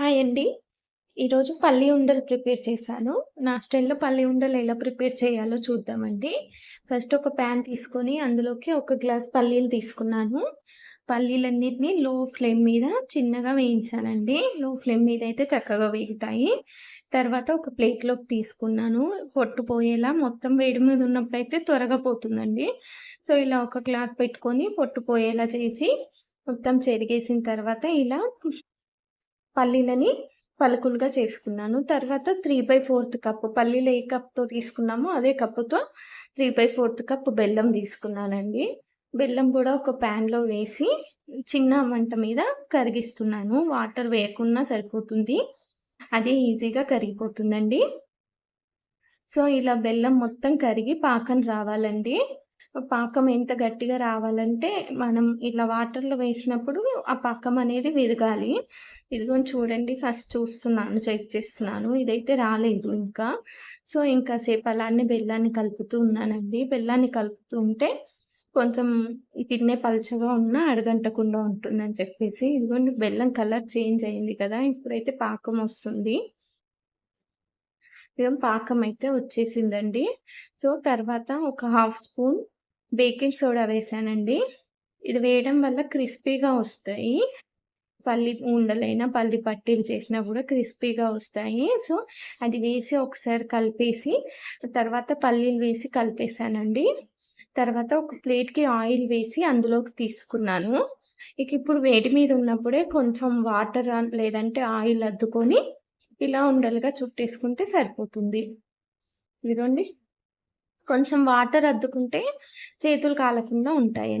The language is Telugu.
హాయ్ అండి. ఈరోజు పల్లి ఉండలు ప్రిపేర్ చేశాను. నా స్టైల్లో పల్లి ఉండలు ఎలా ప్రిపేర్ చేయాలో చూద్దామండి. ఫస్ట్ ఒక ప్యాన్ తీసుకొని అందులోకి ఒక గ్లాస్ పల్లీలు తీసుకున్నాను. పల్లీలన్నిటిని లో ఫ్లేమ్ మీద చిన్నగా వేయించానండి. లో ఫ్లేమ్ మీద అయితే చక్కగా వేగుతాయి. తర్వాత ఒక ప్లేట్లోకి తీసుకున్నాను. పొట్టు పోయేలా మొత్తం వేడి మీద ఉన్నప్పుడైతే త్వరగా పోతుందండి. సో ఇలా ఒక క్లాత్ పెట్టుకొని పొట్టు పోయేలా చేసి మొత్తం చెరిగేసిన తర్వాత ఇలా పల్లీలని పలుకులుగా చేసుకున్నాను. తర్వాత త్రీ బై ఫోర్త్ కప్పు పల్లీలు ఏ కప్తో తీసుకున్నామో అదే కప్పుతో త్రీ బై ఫోర్త్ కప్ బెల్లం తీసుకున్నానండి. బెల్లం కూడా ఒక ప్యాన్లో వేసి చిన్న మంట మీద కరిగిస్తున్నాను. వాటర్ వేయకుండా సరిపోతుంది. అది ఈజీగా కరిగిపోతుందండి. సో ఇలా బెల్లం మొత్తం కరిగి పాకం రావాలండి. పాకం ఎంత గట్టిగా రావాలంటే మనం ఇలా వాటర్లో వేసినప్పుడు ఆ పాకం అనేది విరగాలి. ఇదిగోని చూడండి ఫస్ట్ చూస్తున్నాను చెక్ చేస్తున్నాను. ఇదైతే రాలేదు ఇంకా. సో ఇంకా సేపు అలానే బెల్లాన్ని కలుపుతూ ఉన్నానండి. బెల్లాన్ని కలుపుతూ ఉంటే కొంచెం తిన్నే పలచగా ఉన్న అడగంటకుండా ఉంటుందని చెప్పేసి ఇదిగోండి బెల్లం కలర్ చేంజ్ అయింది కదా ఇప్పుడైతే పాకం వస్తుంది. ఇదిగో పాకం అయితే వచ్చేసిందండి. సో తర్వాత ఒక హాఫ్ స్పూన్ బేకింగ్ సోడా వేసానండి. ఇది వేయడం వల్ల క్రిస్పీగా వస్తాయి. పల్లి ఉండలైనా పల్లి పట్టీలు చేసినా కూడా క్రిస్పీగా వస్తాయి. సో అది వేసి ఒకసారి కలిపేసి తర్వాత పల్లీలు వేసి కలిపేసానండి. తర్వాత ఒక ప్లేట్కి ఆయిల్ వేసి అందులోకి తీసుకున్నాను. ఇక ఇప్పుడు వేడి మీద ఉన్నప్పుడే కొంచెం వాటర్ లేదంటే ఆయిల్ అద్దుకొని ఇలా ఉండలుగా చుట్టేసుకుంటే సరిపోతుంది. ఇదిగోండి. కొంచెం వాటర్ అద్దుకుంటే చేతులు కాలకుండా ఉంటాయని.